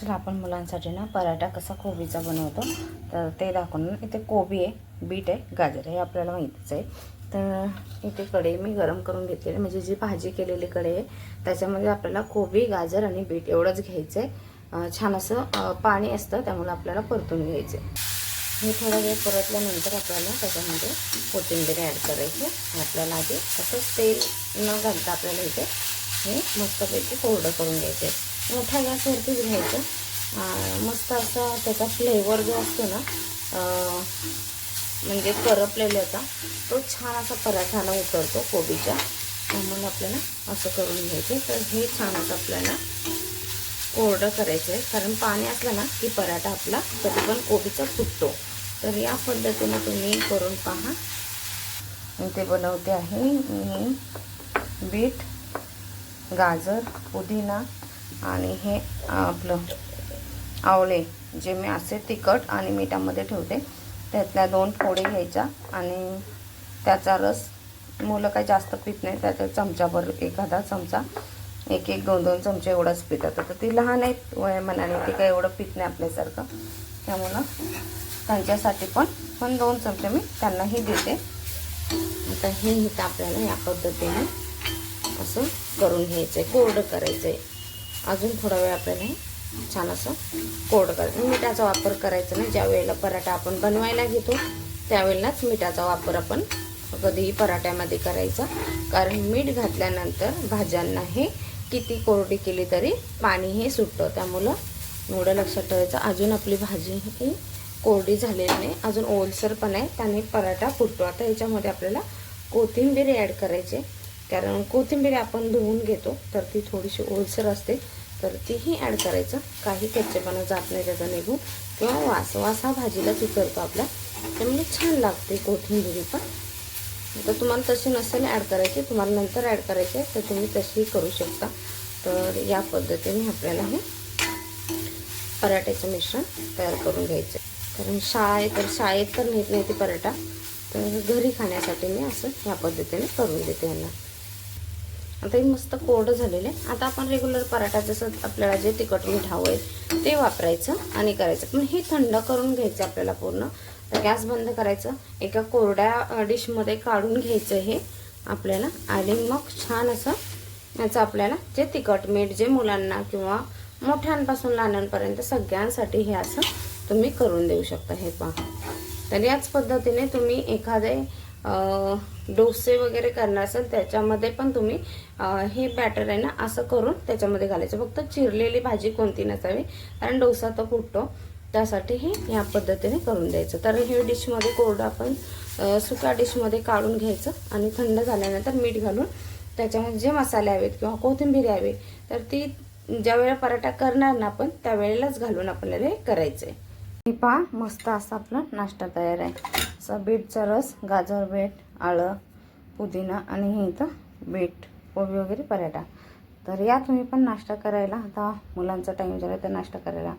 चला आपण मुलांसाठी ना पराठा कसा कोबीचा बनवतो तर ते दाखवून इथे कोबी आहे बीट आहे गाजर आहे हे आपल्याला माहितीच आहे. तर इथे कढई मी गरम करून घेतलेली म्हणजे जी भाजी केलेली कढई आहे त्याच्यामध्ये आपल्याला कोबी गाजर आणि बीट एवढंच घ्यायचं आहे छान असं पाणी असतं त्यामुळे आपल्याला परतून घ्यायचं आहे हे थोडा वेळ परतल्यानंतर आपल्याला त्याच्यामध्ये कोथिंबीर ॲड करायची आपल्याला आधी तसंच तेल न घालता आपल्याला इथे हे मस्तपैकी कोरडं करून घ्यायचं आहे मोठ्या गॅसवरतीच घ्यायचं. मस्त असा त्याचा फ्लेवर जो असतो ना म्हणजे करपलेल्याचा तो छान असा पराठाला उतरतो कोबीच्या. त्यामुळे आपल्याला असं करून घ्यायचं तर हे छान असं आपल्याला कोरडं करायचं आहे. कारण पाणी असलं ना की पराठा आपला कधी पण कोबीचा फुटतो. तर या पद्धतीने तुम्ही करून पहा. इथे बनवते आहे. मी बीट गाजर पुदिना आणि हे आपलं आवळे जे मी असे तिखट आणि मिठामध्ये ठेवते त्यातल्या दोन फोडी घ्यायच्या आणि त्याचा रस मुलं काही जास्त पित नाही त्याचा चमचाभर एखादा चमचा एक एक दोन दोन चमचे एवढंच पितात. तर ती लहान आहेत वयामानाने ती काही एवढं पित नाही आपल्यासारखं. त्यामुळं त्यांच्यासाठी पण पण दोन चमचे मी त्यांनाही देते. आता हे इथं आपल्याला या पद्धतीने असं करून घ्यायचं आहे कोरडं करायचं आहे अजून थोडा वेळ आपल्याला हे छान असं कोरडं करायचं. मिठाचा वापर करायचा नाही. ज्या वेळेला पराठा आपण बनवायला घेतो त्यावेळेलाच मिठाचा वापर आपण कधीही पराठ्यामध्ये करायचा. कारण मीठ घातल्यानंतर भाज्यांना हे किती कोरडी केली तरी पाणी हे सुटतं. त्यामुळं एवढं लक्षात ठेवायचं. अजून आपली भाजी ही कोरडी झालेली नाही. अजून ओलसर पण आहे. त्याने पराठा फुटतो. आता याच्यामध्ये आपल्याला कोथिंबीर ॲड करायचे कारण कोथिंबीर आपण धुवून घेतो तर ती थोडीशी ओलसर असते. तर तीही ॲड करायचं. काही कच्चेपणा जात नाही त्याचा निघून. किंवा वास वास हा भाजीलाच उतरतो आपल्या त्यामुळे छान लागते कोथिंबिरी पण. तर तुम्हाला तशी नसेल ॲड करायची तुम्हाला नंतर ॲड करायची आहे तर तुम्ही तशीही करू शकता. तर या पद्धतीने आपल्याला हे पराठ्याचं मिश्रण तयार करून घ्यायचं. कारण शाळेत तर शाळेत तर नेत नाही ते पराठा. तर घरी खाण्यासाठी मी असं या पद्धतीने करून देते यांना. आता हे मस्त कोरडं झालेलं आहे. आता आपण रेग्युलर पराठा जसं आपल्याला जे तिखट मीठ हवं आहे ते वापरायचं आणि करायचं. पण हे थंड करून घ्यायचं आपल्याला पूर्ण. तर गॅस बंद करायचं. एका कोरड्या डिशमध्ये काढून घ्यायचं हे आपल्याला. आणि मग छान असं याचं आपल्याला जे तिखट मीठ जे मुलांना किंवा मोठ्यांपासून लहानांपर्यंत सगळ्यांसाठी हे असं तुम्ही करून देऊ शकता हे पहा तर याच पद्धतीने तुम्ही एखादे डोसे वगैरे करणार असेल त्याच्यामध्ये पण तुम्ही हे बॅटर आहे ना असं करून त्याच्यामध्ये घालायचं. फक्त चिरलेली भाजी कोणती नसावी कारण डोसा तर फुटतो. त्यासाठी हे या पद्धतीने करून द्यायचं. तर हे डिशमध्ये कोरडं आपण सुक्या डिशमध्ये काढून घ्यायचं आणि थंड झाल्यानंतर मीठ घालून त्याच्यामध्ये जे मसाले हवेत किंवा कोथिंबीर हवी तर ती ज्या वेळेला पराठा करणार ना आपण त्यावेळेलाच घालून आपल्याला हे करायचं आहे हे पहा मस्त असा आपला नाश्ता तयार आहे. असा बीटचा रस गाजर बीट आळं पुदिना आणि हे इथं बीट कोबी वगैरे पराठा. तर या तुम्ही पण नाश्ता करायला आता मुलांचा टाईम झाला तर नाश्ता करायला.